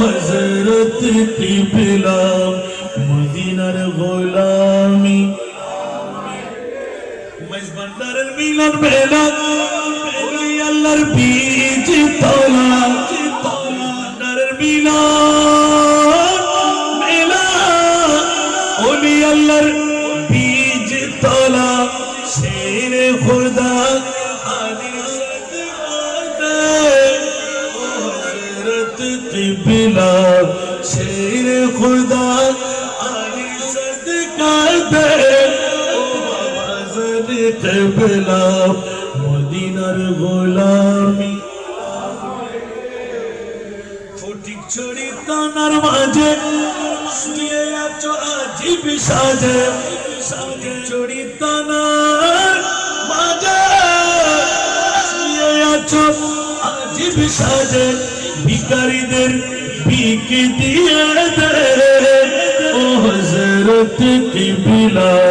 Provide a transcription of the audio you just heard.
হজরত কিবলা মদিনার গোলামি। মাইজ ভান্ডারের মিলন মেলা ওলি আল্লাহর বীজ তোলা। ভান্ডারের মিলন মেলা ওলি আল্লাহর বীজ তোলা। শের খুদা কিবলা শের খুদা আদি সদকাতে ও বাবাজর কিবলা, মদিনার গোলামি। ফটিক ছড়ি তানার মাঝে, শুয়ে আছো আজিব সাজে। ফটিক ছড়ি তানার মাঝে, শুয়ে আছো আজিব সাজে। ভিকারীদের ভিক দিয়ে দে ও হজরত কিবলা